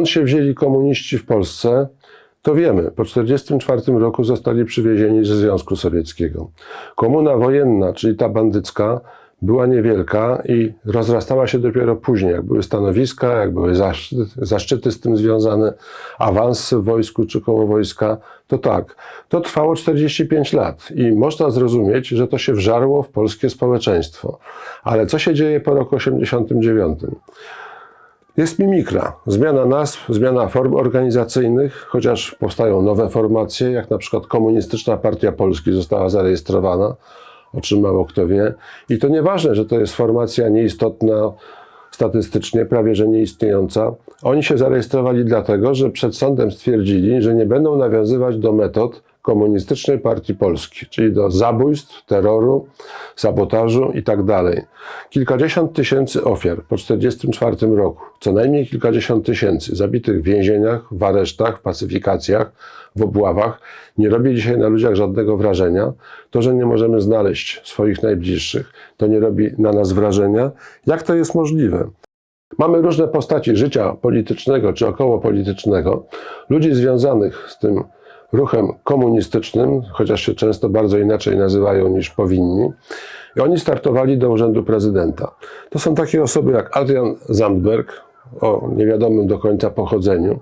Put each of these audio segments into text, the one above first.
Skąd się wzięli komuniści w Polsce? To wiemy. Po 1944 roku zostali przywiezieni ze Związku Sowieckiego. Komuna wojenna, czyli ta bandycka, była niewielka i rozrastała się dopiero później, jak były stanowiska, jak były zaszczyty, z tym związane, awansy w wojsku czy koło wojska, to tak. To trwało 45 lat i można zrozumieć, że to się wżarło w polskie społeczeństwo. Ale co się dzieje po roku 89? Jest mimikra, zmiana nazw, zmiana form organizacyjnych, chociaż powstają nowe formacje, jak na przykład Komunistyczna Partia Polski została zarejestrowana, o czym mało kto wie. I to nieważne, że to jest formacja nieistotna statystycznie, prawie że nieistniejąca. Oni się zarejestrowali dlatego, że przed sądem stwierdzili, że nie będą nawiązywać do metod Komunistycznej Partii Polski, czyli do zabójstw, terroru, sabotażu i tak dalej. Kilkadziesiąt tysięcy ofiar po 1944 roku, co najmniej kilkadziesiąt tysięcy zabitych w więzieniach, w aresztach, w pacyfikacjach, w obławach, nie robi dzisiaj na ludziach żadnego wrażenia. To, że nie możemy znaleźć swoich najbliższych, to nie robi na nas wrażenia. Jak to jest możliwe? Mamy różne postaci życia politycznego czy okołopolitycznego, ludzi związanych z tym ruchem komunistycznym, chociaż się często bardzo inaczej nazywają niż powinni. I oni startowali do urzędu prezydenta. To są takie osoby jak Adrian Zandberg, o niewiadomym do końca pochodzeniu,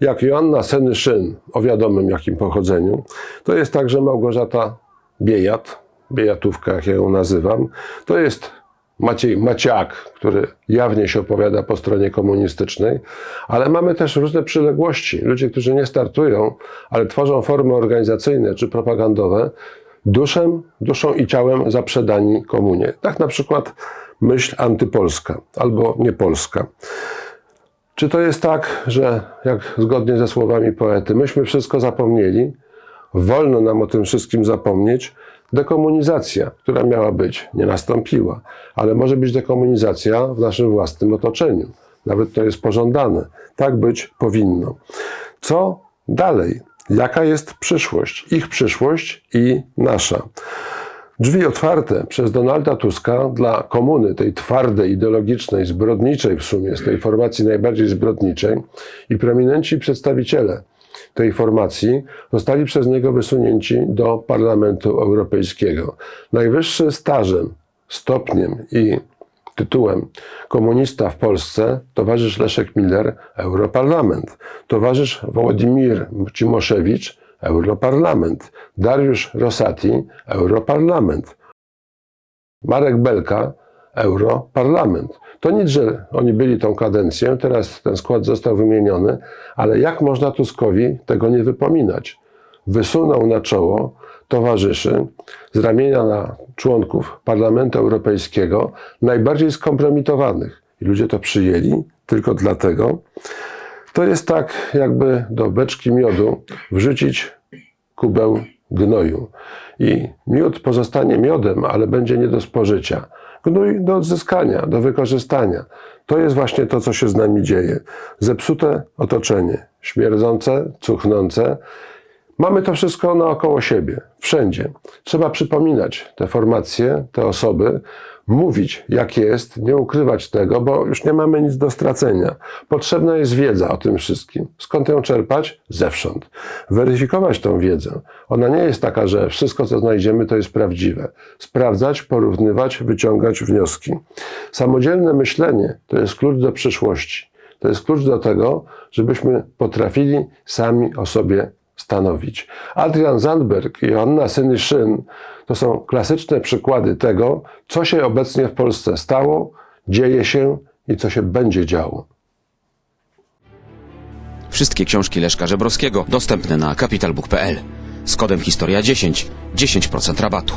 jak Joanna Senyszyn, o wiadomym jakim pochodzeniu. To jest także Małgorzata Biejat, Biejatówka, jak ja ją nazywam. To jest Maciej Maciak, który jawnie się opowiada po stronie komunistycznej, ale mamy też różne przyległości. Ludzie, którzy nie startują, ale tworzą formy organizacyjne czy propagandowe, duszem, duszą i ciałem zaprzedani komunie. Tak na przykład myśl antypolska albo niepolska. Czy to jest tak, że jak zgodnie ze słowami poety, myśmy wszystko zapomnieli, wolno nam o tym wszystkim zapomnieć, dekomunizacja, która miała być, nie nastąpiła, ale może być dekomunizacja w naszym własnym otoczeniu. Nawet to jest pożądane. Tak być powinno. Co dalej? Jaka jest przyszłość? Ich przyszłość i nasza. Drzwi otwarte przez Donalda Tuska dla komuny, tej twardej, ideologicznej, zbrodniczej w sumie, z tej formacji najbardziej zbrodniczej i prominenci przedstawiciele tej formacji zostali przez niego wysunięci do Parlamentu Europejskiego. Najwyższy stażem, stopniem i tytułem komunista w Polsce towarzysz Leszek Miller, Europarlament. Towarzysz Władimir Cimoszewicz, Europarlament. Dariusz Rosati, Europarlament. Marek Belka, Europarlament. To nic, że oni byli tą kadencję, teraz ten skład został wymieniony, ale jak można Tuskowi tego nie wypominać? Wysunął na czoło towarzyszy z ramienia na członków Parlamentu Europejskiego najbardziej skompromitowanych. I ludzie to przyjęli tylko dlatego. To jest tak, jakby do beczki miodu wrzucić kubeł gnoju. I miód pozostanie miodem, ale będzie nie do spożycia. Gnój do odzyskania, do wykorzystania. To jest właśnie to, co się z nami dzieje. Zepsute otoczenie, śmierdzące, cuchnące. Mamy to wszystko naokoło siebie, wszędzie. Trzeba przypominać te formacje, te osoby, mówić jak jest, nie ukrywać tego, bo już nie mamy nic do stracenia. Potrzebna jest wiedza o tym wszystkim. Skąd ją czerpać? Zewsząd. Weryfikować tą wiedzę. Ona nie jest taka, że wszystko, co znajdziemy, to jest prawdziwe. Sprawdzać, porównywać, wyciągać wnioski. Samodzielne myślenie to jest klucz do przyszłości. To jest klucz do tego, żebyśmy potrafili sami o sobie stanowić. Adrian Zandberg i Joanna Senyszyn to są klasyczne przykłady tego, co się obecnie w Polsce stało, dzieje się i co się będzie działo. Wszystkie książki Leszka Żebrowskiego dostępne na capitalbook.pl. Z kodem Historia 10 10% rabatu.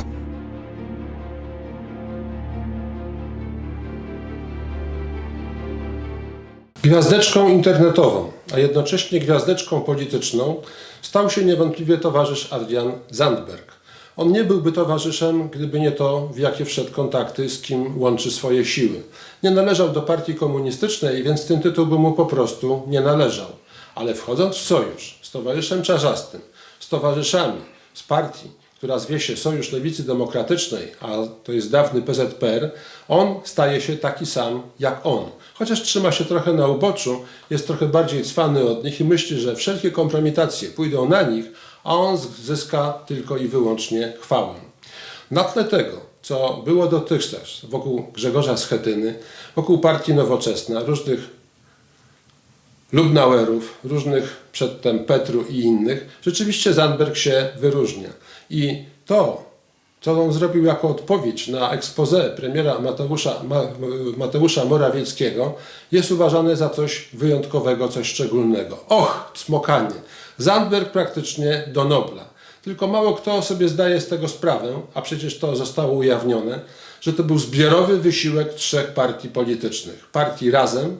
Gwiazdeczką internetową, a jednocześnie gwiazdeczką polityczną stał się niewątpliwie towarzysz Adrian Zandberg. On nie byłby towarzyszem, gdyby nie to, w jakie wszedł kontakty, z kim łączy swoje siły. Nie należał do partii komunistycznej, więc ten tytuł by mu po prostu nie należał. Ale wchodząc w sojusz z towarzyszem Czarzastym, z towarzyszami z partii która zwie się Sojusz Lewicy Demokratycznej, a to jest dawny PZPR, on staje się taki sam jak on. Chociaż trzyma się trochę na uboczu, jest trochę bardziej cwany od nich i myśli, że wszelkie kompromitacje pójdą na nich, a on zyska tylko i wyłącznie chwałę. Na tle tego, co było dotychczas wokół Grzegorza Schetyny, wokół Partii Nowoczesna, różnych Lubnauerów, różnych przedtem Petru i innych, rzeczywiście Zandberg się wyróżnia. I to, co on zrobił jako odpowiedź na expose premiera Mateusza, Ma, Mateusza Morawieckiego, jest uważane za coś wyjątkowego, coś szczególnego. Och, smokanie! Zandberg praktycznie do Nobla. Tylko mało kto sobie zdaje z tego sprawę, a przecież to zostało ujawnione, że to był zbiorowy wysiłek trzech partii politycznych. Partii Razem,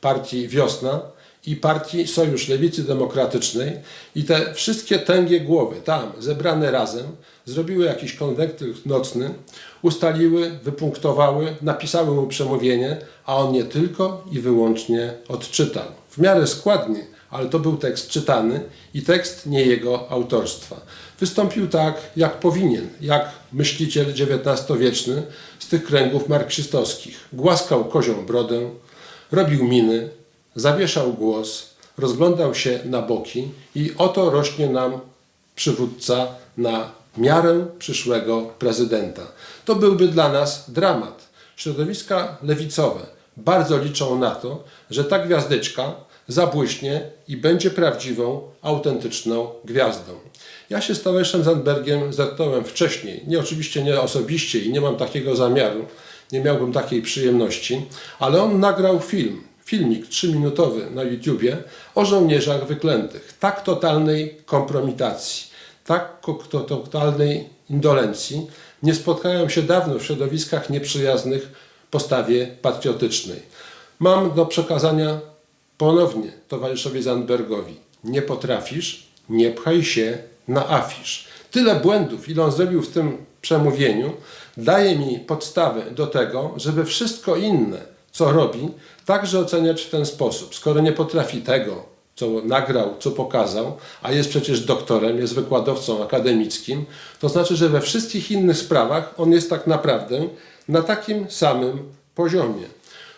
partii Wiosna i partii Sojusz Lewicy Demokratycznej i te wszystkie tęgie głowy tam zebrane razem zrobiły jakiś konwentyl nocny, ustaliły, wypunktowały, napisały mu przemówienie, a on nie tylko i wyłącznie odczytał. W miarę składnie, ale to był tekst czytany i tekst nie jego autorstwa. Wystąpił tak, jak powinien, jak myśliciel XIX-wieczny z tych kręgów marksistowskich. Głaskał kozią brodę, robił miny, zawieszał głos, rozglądał się na boki i oto rośnie nam przywódca na miarę przyszłego prezydenta. To byłby dla nas dramat. Środowiska lewicowe bardzo liczą na to, że ta gwiazdeczka zabłyśnie i będzie prawdziwą, autentyczną gwiazdą. Ja się z Tomaszem Zandbergiem zetknąłem wcześniej, nie oczywiście nie osobiście i nie mam takiego zamiaru, nie miałbym takiej przyjemności, ale on nagrał film, filmik trzyminutowy na YouTubie o żołnierzach wyklętych. Tak totalnej kompromitacji, tak totalnej indolencji nie spotkałem się dawno w środowiskach nieprzyjaznych postawie patriotycznej. Mam do przekazania ponownie towarzyszowi Zandbergowi. Nie potrafisz, nie pchaj się na afisz. Tyle błędów, ile on zrobił w tym przemówieniu, daje mi podstawę do tego, żeby wszystko inne, co robi, także oceniać w ten sposób. Skoro nie potrafi tego, co nagrał, co pokazał, a jest przecież doktorem, jest wykładowcą akademickim, to znaczy, że we wszystkich innych sprawach on jest tak naprawdę na takim samym poziomie.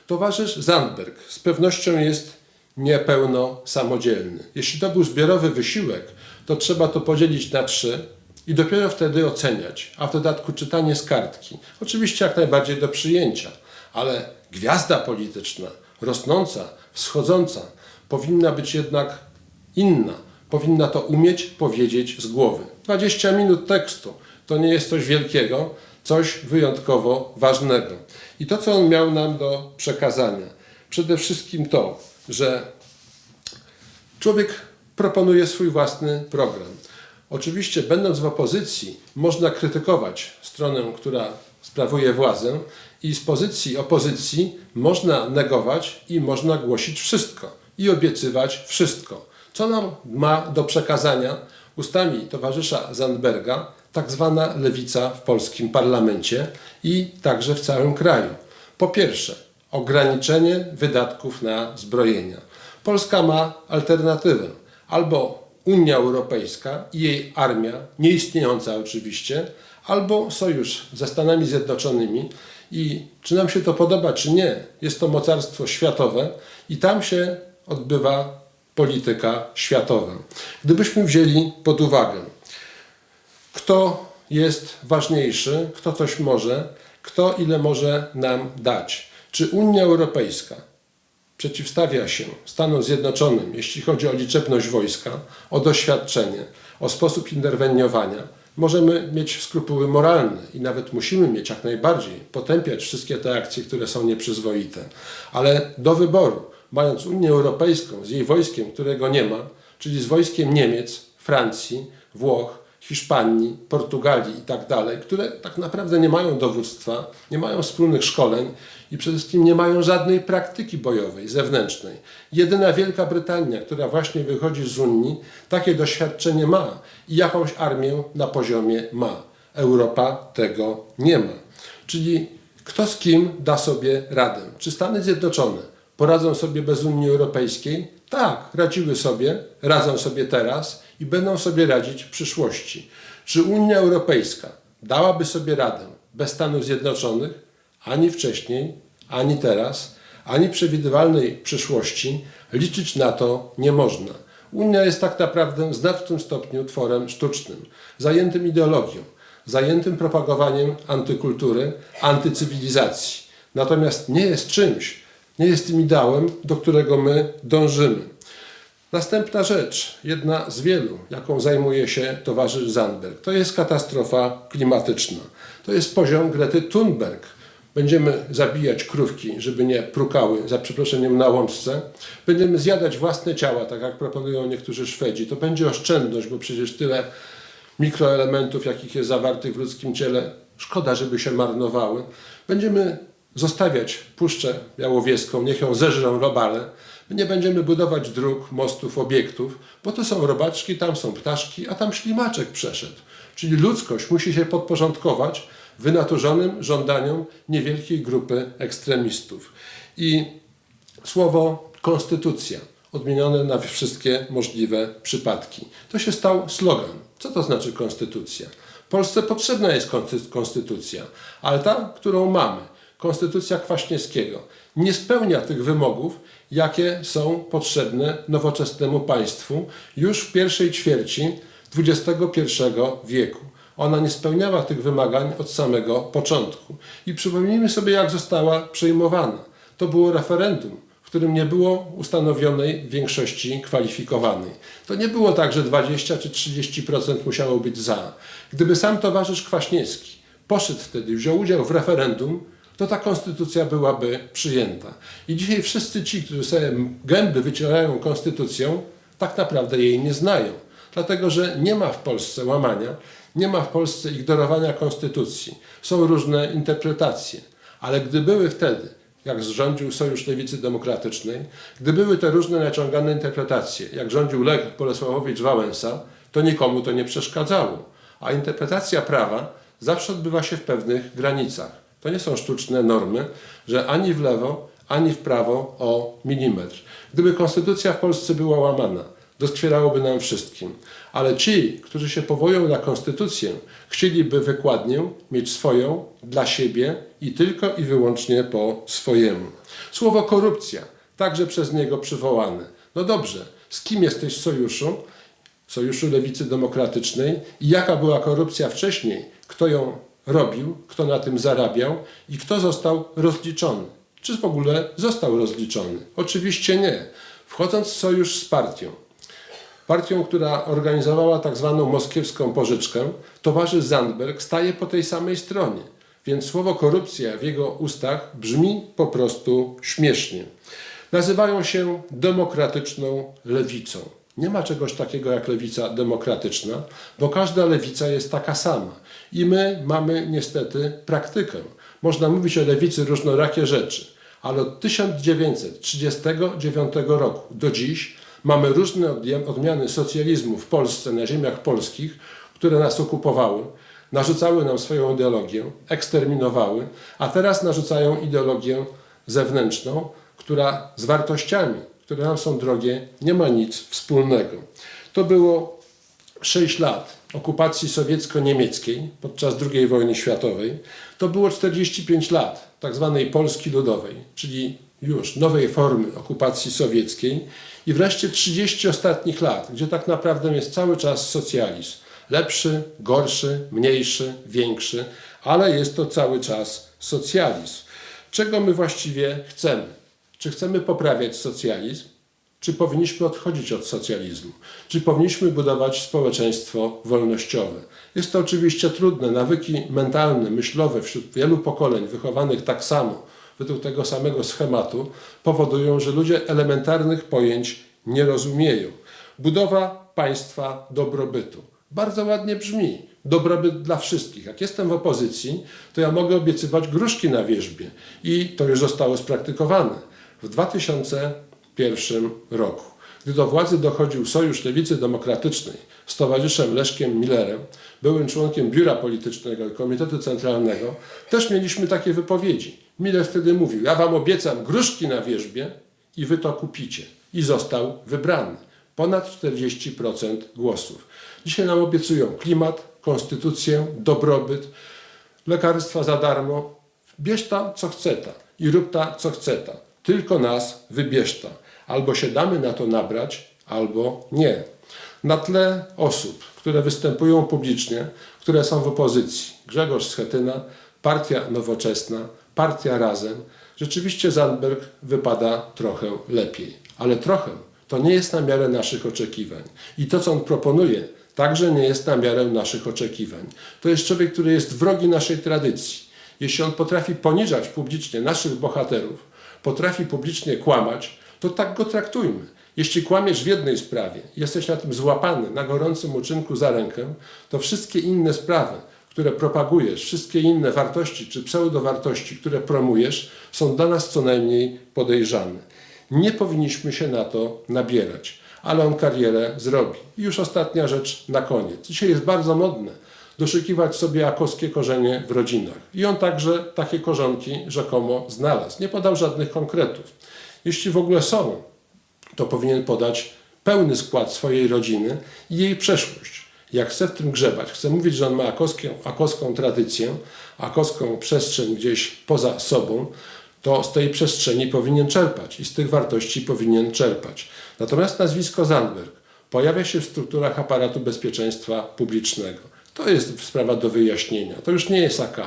Towarzysz Zandberg z pewnością jest niepełno samodzielny. Jeśli to był zbiorowy wysiłek, to trzeba to podzielić na trzy i dopiero wtedy oceniać, a w dodatku czytanie z kartki. Oczywiście jak najbardziej do przyjęcia, ale gwiazda polityczna, rosnąca, wschodząca, powinna być jednak inna. Powinna to umieć powiedzieć z głowy. 20 minut tekstu to nie jest coś wielkiego, coś wyjątkowo ważnego. I to, co on miał nam do przekazania, przede wszystkim to, że człowiek proponuje swój własny program. Oczywiście, będąc w opozycji, można krytykować stronę, która sprawuje władzę, i z pozycji opozycji można negować i można głosić wszystko i obiecywać wszystko. Co nam ma do przekazania ustami towarzysza Zandberga tak zwana lewica w polskim parlamencie i także w całym kraju? Po pierwsze, ograniczenie wydatków na zbrojenia. Polska ma alternatywę. Albo Unia Europejska i jej armia, nieistniejąca oczywiście, albo sojusz ze Stanami Zjednoczonymi. I czy nam się to podoba, czy nie, jest to mocarstwo światowe i tam się odbywa polityka światowa. Gdybyśmy wzięli pod uwagę, kto jest ważniejszy, kto coś może, kto ile może nam dać. Czy Unia Europejska przeciwstawia się Stanom Zjednoczonym, jeśli chodzi o liczebność wojska, o doświadczenie, o sposób interweniowania, możemy mieć skrupuły moralne i nawet musimy mieć jak najbardziej, potępiać wszystkie te akcje, które są nieprzyzwoite. Ale do wyboru, mając Unię Europejską z jej wojskiem, którego nie ma, czyli z wojskiem Niemiec, Francji, Włoch, Hiszpanii, Portugalii i tak dalej, które tak naprawdę nie mają dowództwa, nie mają wspólnych szkoleń i przede wszystkim nie mają żadnej praktyki bojowej, zewnętrznej. Jedyna Wielka Brytania, która właśnie wychodzi z Unii, takie doświadczenie ma i jakąś armię na poziomie ma. Europa tego nie ma. Czyli kto z kim da sobie radę? Czy Stany Zjednoczone poradzą sobie bez Unii Europejskiej? Tak, radziły sobie, radzą sobie teraz i będą sobie radzić w przyszłości. Czy Unia Europejska dałaby sobie radę bez Stanów Zjednoczonych ani wcześniej, ani teraz, ani przewidywalnej przyszłości liczyć na to nie można. Unia jest tak naprawdę w znacznym stopniu tworem sztucznym, zajętym ideologią, zajętym propagowaniem antykultury, antycywilizacji. Natomiast nie jest czymś, nie jest tym ideałem, do którego my dążymy. Następna rzecz, jedna z wielu, jaką zajmuje się towarzysz Zandberg, to jest katastrofa klimatyczna. To jest poziom Grety Thunberg. Będziemy zabijać krówki, żeby nie prukały, za przeproszeniem, na łączce. Będziemy zjadać własne ciała, tak jak proponują niektórzy Szwedzi. To będzie oszczędność, bo przecież tyle mikroelementów, jakich jest zawartych w ludzkim ciele, szkoda, żeby się marnowały. Będziemy zostawiać Puszczę Białowieską, niech ją zeżrą robale. My nie będziemy budować dróg, mostów, obiektów, bo to są robaczki, tam są ptaszki, a tam ślimaczek przeszedł. Czyli ludzkość musi się podporządkować wynaturzonym żądaniom niewielkiej grupy ekstremistów. I słowo konstytucja, odmienione na wszystkie możliwe przypadki. To się stał slogan. Co to znaczy konstytucja? Polsce potrzebna jest konsty- konstytucja, ale ta, którą mamy, konstytucja Kwaśniewskiego, nie spełnia tych wymogów, jakie są potrzebne nowoczesnemu państwu już w pierwszej ćwierci XXI wieku. Ona nie spełniała tych wymagań od samego początku. I przypomnijmy sobie, jak została przyjmowana. To było referendum, w którym nie było ustanowionej większości kwalifikowanej. To nie było tak, że 20 czy 30% musiało być za. Gdyby sam towarzysz Kwaśniewski poszedł wtedy, wziął udział w referendum, to ta konstytucja byłaby przyjęta. I dzisiaj wszyscy ci, którzy sobie gęby wycierają konstytucją, tak naprawdę jej nie znają. Dlatego, że nie ma w Polsce łamania, nie ma w Polsce ignorowania konstytucji. Są różne interpretacje, ale gdy były wtedy, jak rządził Sojusz Lewicy Demokratycznej, gdy były te różne naciągane interpretacje, jak rządził Lech Bolesławowicz Wałęsa, to nikomu to nie przeszkadzało. A interpretacja prawa zawsze odbywa się w pewnych granicach. To nie są sztuczne normy, że ani w lewo, ani w prawo o milimetr. Gdyby konstytucja w Polsce była łamana, doskwierałoby nam wszystkim. Ale ci, którzy się powołują na konstytucję, chcieliby wykładnię mieć swoją dla siebie i tylko i wyłącznie po swojemu. Słowo korupcja, także przez niego przywołane. No dobrze, z kim jesteś w sojuszu? Sojuszu Lewicy Demokratycznej i jaka była korupcja wcześniej, kto ją robił, kto na tym zarabiał i kto został rozliczony. Czy w ogóle został rozliczony? Oczywiście nie. Wchodząc w sojusz z partią, partią, która organizowała tak zwaną moskiewską pożyczkę, towarzysz Zandberg staje po tej samej stronie. Więc słowo korupcja w jego ustach brzmi po prostu śmiesznie. Nazywają się demokratyczną lewicą. Nie ma czegoś takiego jak lewica demokratyczna, bo każda lewica jest taka sama. I my mamy niestety praktykę. Można mówić o lewicy różnorakie rzeczy, ale od 1939 roku do dziś mamy różne odmiany socjalizmu w Polsce, na ziemiach polskich, które nas okupowały, narzucały nam swoją ideologię, eksterminowały, a teraz narzucają ideologię zewnętrzną, która z wartościami, które nam są drogie, nie ma nic wspólnego. To było 6 lat okupacji sowiecko-niemieckiej podczas II wojny światowej. To było 45 lat tak zwanej Polski Ludowej, czyli już nowej formy okupacji sowieckiej i wreszcie 30 ostatnich lat, gdzie tak naprawdę jest cały czas socjalizm. Lepszy, gorszy, mniejszy, większy, ale jest to cały czas socjalizm. Czego my właściwie chcemy? Czy chcemy poprawiać socjalizm? Czy powinniśmy odchodzić od socjalizmu? Czy powinniśmy budować społeczeństwo wolnościowe? Jest to oczywiście trudne. Nawyki mentalne, myślowe wśród wielu pokoleń wychowanych tak samo, według tego samego schematu, powodują, że ludzie elementarnych pojęć nie rozumieją. Budowa państwa dobrobytu. Bardzo ładnie brzmi. Dobrobyt dla wszystkich. Jak jestem w opozycji, to ja mogę obiecywać gruszki na wierzbie. I to już zostało spraktykowane. W 2001 roku, gdy do władzy dochodził Sojusz Lewicy Demokratycznej z towarzyszem Leszkiem Millerem, byłym członkiem biura politycznego i Komitetu Centralnego, też mieliśmy takie wypowiedzi. Miller wtedy mówił, ja wam obiecam gruszki na wierzbie i wy to kupicie. I został wybrany. Ponad 40% głosów. Dzisiaj nam obiecują klimat, konstytucję, dobrobyt, lekarstwa za darmo. Bierz ta, co chce ta i rób ta, co chce ta. Tylko nas wybierz. Albo się damy na to nabrać, albo nie. Na tle osób, które występują publicznie, które są w opozycji, Grzegorz Schetyna, Partia Nowoczesna, Partia Razem, rzeczywiście Zandberg wypada trochę lepiej. Ale trochę to nie jest na miarę naszych oczekiwań. I to, co on proponuje, także nie jest na miarę naszych oczekiwań. To jest człowiek, który jest wrogi naszej tradycji. Jeśli on potrafi poniżać publicznie naszych bohaterów, potrafi publicznie kłamać, to tak go traktujmy. Jeśli kłamiesz w jednej sprawie, jesteś na tym złapany na gorącym uczynku za rękę, to wszystkie inne sprawy, które propagujesz, wszystkie inne wartości czy pseudowartości, które promujesz, są dla nas co najmniej podejrzane. Nie powinniśmy się na to nabierać, ale on karierę zrobi. I już ostatnia rzecz na koniec. Dzisiaj jest bardzo modne doszukiwać sobie akowskie korzenie w rodzinach. I on także takie korzonki rzekomo znalazł. Nie podał żadnych konkretów. Jeśli w ogóle są, to powinien podać pełny skład swojej rodziny i jej przeszłość. Jak chce w tym grzebać, chce mówić, że on ma akoską, akoską tradycję, akoską przestrzeń gdzieś poza sobą, to z tej przestrzeni powinien czerpać i z tych wartości powinien czerpać. Natomiast nazwisko Zandberg pojawia się w strukturach aparatu bezpieczeństwa publicznego. To jest sprawa do wyjaśnienia. To już nie jest AK.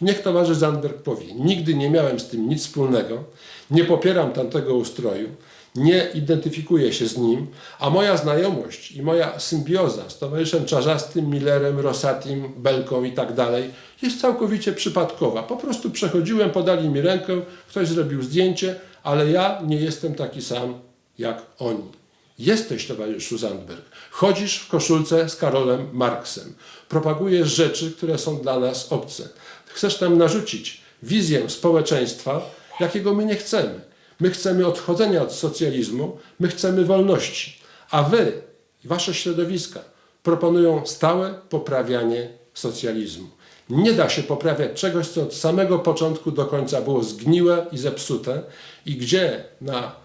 Niech towarzysz Zandberg powie: Nigdy nie miałem z tym nic wspólnego, nie popieram tamtego ustroju, nie identyfikuję się z nim, a moja znajomość i moja symbioza z towarzyszem Czarzastym, Millerem, Rosatim, Belką i tak dalej jest całkowicie przypadkowa. Po prostu przechodziłem, podali mi rękę, ktoś zrobił zdjęcie, ale ja nie jestem taki sam jak oni. Jesteś, towarzyszu Zandberg. Chodzisz w koszulce z Karolem Marksem. Propagujesz rzeczy, które są dla nas obce. Chcesz nam narzucić wizję społeczeństwa, jakiego my nie chcemy. My chcemy odchodzenia od socjalizmu, my chcemy wolności. A wy wasze środowiska proponują stałe poprawianie socjalizmu. Nie da się poprawiać czegoś, co od samego początku do końca było zgniłe i zepsute i gdzie na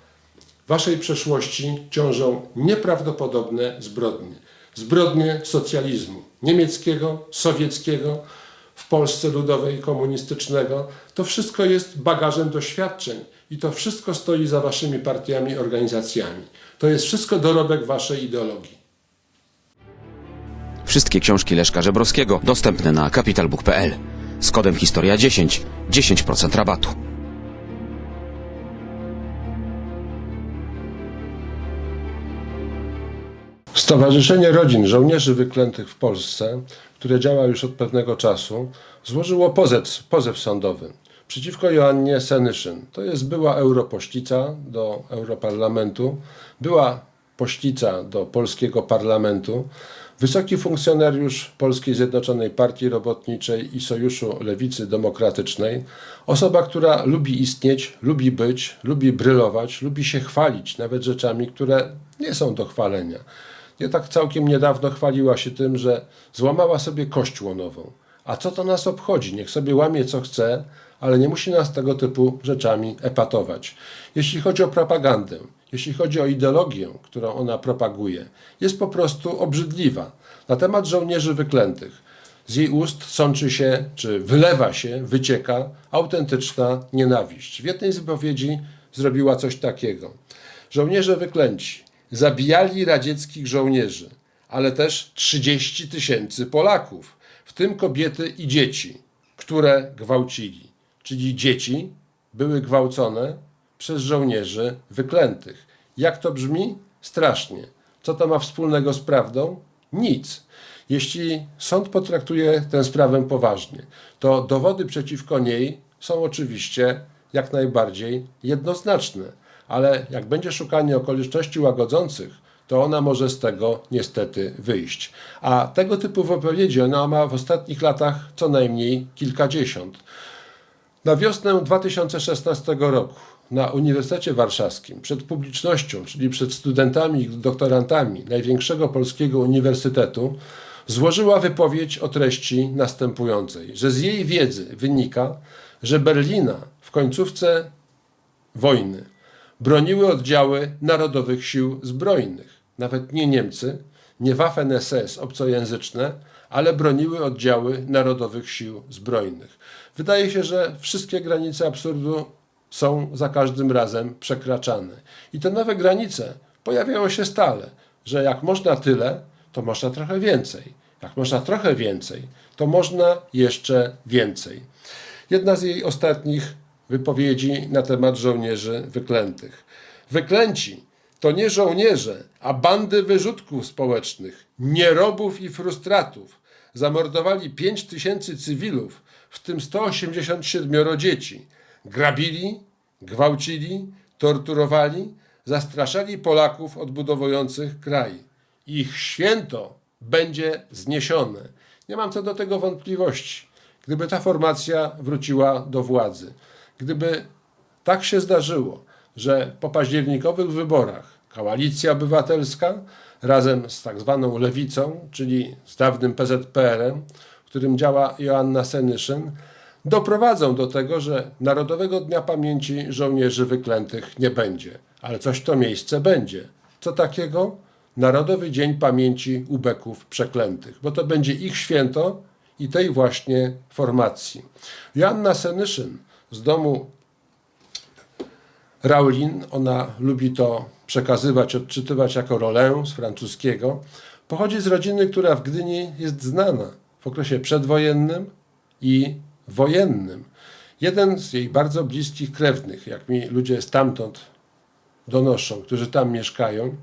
waszej przeszłości ciążą nieprawdopodobne zbrodnie. Zbrodnie socjalizmu niemieckiego, sowieckiego, w Polsce ludowej komunistycznego. To wszystko jest bagażem doświadczeń i to wszystko stoi za waszymi partiami, organizacjami. To jest wszystko dorobek waszej ideologii. Wszystkie książki Leszka Żebrowskiego dostępne na capitalbook.pl. Z kodem Historia 10 10% rabatu. Stowarzyszenie Rodzin Żołnierzy Wyklętych w Polsce, które działa już od pewnego czasu, złożyło pozew, pozew sądowy przeciwko Joannie Senyszyn. To jest była europoślica do Europarlamentu, była poślica do polskiego parlamentu, wysoki funkcjonariusz Polskiej Zjednoczonej Partii Robotniczej i Sojuszu Lewicy Demokratycznej, osoba, która lubi istnieć, lubi być, lubi brylować, lubi się chwalić nawet rzeczami, które nie są do chwalenia. Nie tak całkiem niedawno chwaliła się tym, że złamała sobie kość łonową. A co to nas obchodzi? Niech sobie łamie co chce, ale nie musi nas tego typu rzeczami epatować. Jeśli chodzi o propagandę, jeśli chodzi o ideologię, którą ona propaguje, jest po prostu obrzydliwa. Na temat żołnierzy wyklętych. Z jej ust sączy się, czy wylewa się, wycieka autentyczna nienawiść. W jednej z wypowiedzi zrobiła coś takiego. Żołnierze wyklęci zabijali radzieckich żołnierzy, ale też 30 tysięcy Polaków, w tym kobiety i dzieci, które gwałcili. Czyli dzieci były gwałcone przez żołnierzy wyklętych. Jak to brzmi? Strasznie. Co to ma wspólnego z prawdą? Nic. Jeśli sąd potraktuje tę sprawę poważnie, to dowody przeciwko niej są oczywiście jak najbardziej jednoznaczne, ale jak będzie szukanie okoliczności łagodzących, to ona może z tego niestety wyjść. A tego typu wypowiedzi ona ma w ostatnich latach co najmniej kilkadziesiąt. Na wiosnę 2016 roku na Uniwersytecie Warszawskim przed publicznością, czyli przed studentami i doktorantami największego polskiego uniwersytetu, złożyła wypowiedź o treści następującej, że z jej wiedzy wynika, że Berlina w końcówce wojny broniły oddziały Narodowych Sił Zbrojnych, nawet nie Niemcy, nie Waffen-SS obcojęzyczne, ale broniły oddziały Narodowych Sił Zbrojnych. Wydaje się, że wszystkie granice absurdu są za każdym razem przekraczane. I te nowe granice pojawiają się stale, że jak można tyle, to można trochę więcej. Jak można trochę więcej, to można jeszcze więcej. Jedna z jej ostatnich wypowiedzi na temat żołnierzy wyklętych. Wyklęci to nie żołnierze, a bandy wyrzutków społecznych, nierobów i frustratów. Zamordowali 5 tysięcy cywilów, w tym 187 dzieci. Grabili, gwałcili, torturowali, zastraszali Polaków odbudowujących kraj. Ich święto będzie zniesione. Nie mam co do tego wątpliwości. Gdyby ta formacja wróciła do władzy, gdyby tak się zdarzyło, że po październikowych wyborach koalicja obywatelska razem z tak zwaną lewicą, czyli z dawnym PZPR-em, w którym działa Joanna Senyszyn, doprowadzą do tego, że Narodowego Dnia Pamięci Żołnierzy Wyklętych nie będzie. Ale coś to miejsce będzie. Co takiego? Narodowy Dzień Pamięci Ubeków Przeklętych, bo to będzie ich święto i tej właśnie formacji. Joanna Senyszyn z domu Raulin, ona lubi to przekazywać, odczytywać jako rolę z francuskiego, pochodzi z rodziny, która w Gdyni jest znana w okresie przedwojennym i wojennym. Jeden z jej bardzo bliskich krewnych, jak mi ludzie stamtąd donoszą, którzy tam mieszkają,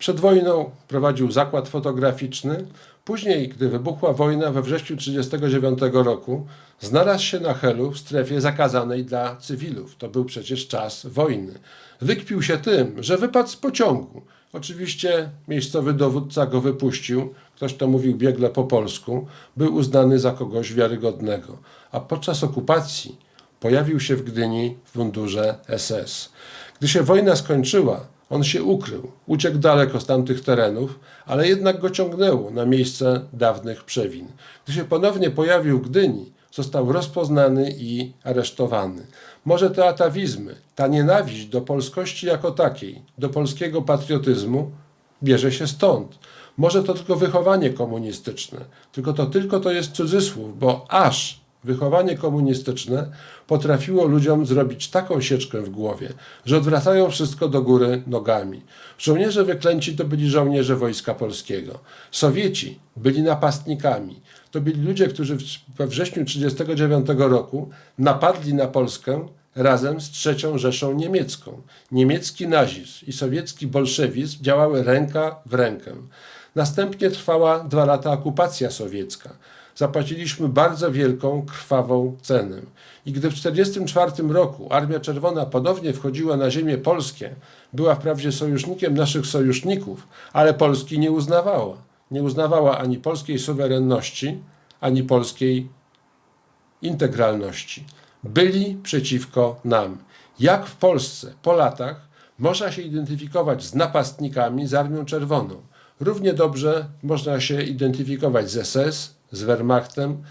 przed wojną prowadził zakład fotograficzny. Później, gdy wybuchła wojna we wrześniu 1939 roku, znalazł się na Helu w strefie zakazanej dla cywilów. To był przecież czas wojny. Wykpił się tym, że wypadł z pociągu. Oczywiście miejscowy dowódca go wypuścił, ktoś to mówił biegle po polsku, był uznany za kogoś wiarygodnego. A podczas okupacji pojawił się w Gdyni w mundurze SS. Gdy się wojna skończyła, on się ukrył, uciekł daleko z tamtych terenów, ale jednak go ciągnęło na miejsce dawnych przewin. Gdy się ponownie pojawił w Gdyni, został rozpoznany i aresztowany. Może te atawizmy, ta nienawiść do polskości jako takiej, do polskiego patriotyzmu bierze się stąd. Może to tylko wychowanie komunistyczne, tylko to tylko to jest cudzysłów, bo aż wychowanie komunistyczne potrafiło ludziom zrobić taką sieczkę w głowie, że odwracają wszystko do góry nogami. Żołnierze wyklęci to byli żołnierze Wojska Polskiego. Sowieci byli napastnikami. To byli ludzie, którzy we wrześniu 1939 roku napadli na Polskę razem z III Rzeszą Niemiecką. Niemiecki nazizm i sowiecki bolszewizm działały ręka w rękę. Następnie trwała dwa lata okupacja sowiecka. Zapłaciliśmy bardzo wielką, krwawą cenę. I gdy w 1944 roku Armia Czerwona ponownie wchodziła na ziemię polskie, była wprawdzie sojusznikiem naszych sojuszników, ale Polski nie uznawała. Nie uznawała ani polskiej suwerenności, ani polskiej integralności. Byli przeciwko nam. Jak w Polsce po latach można się identyfikować z napastnikami, z Armią Czerwoną? Równie dobrze można się identyfikować z SS, z Wehrmachtem,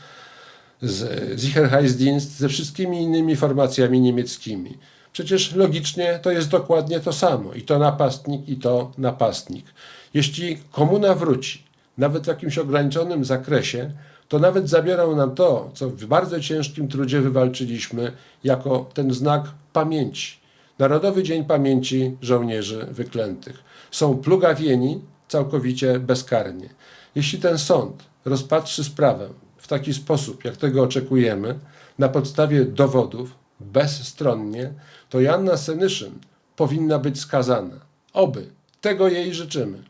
z Sicherheitsdienst, ze wszystkimi innymi formacjami niemieckimi. Przecież logicznie to jest dokładnie to samo. I to napastnik, i to napastnik. Jeśli komuna wróci, nawet w jakimś ograniczonym zakresie, to nawet zabiorą nam to, co w bardzo ciężkim trudzie wywalczyliśmy, jako ten znak pamięci. Narodowy Dzień Pamięci Żołnierzy Wyklętych. Są plugawieni całkowicie bezkarnie. Jeśli ten sąd rozpatrzy sprawę w taki sposób, jak tego oczekujemy, na podstawie dowodów, bezstronnie, to Janna Senyszyn powinna być skazana. Oby. Tego jej życzymy.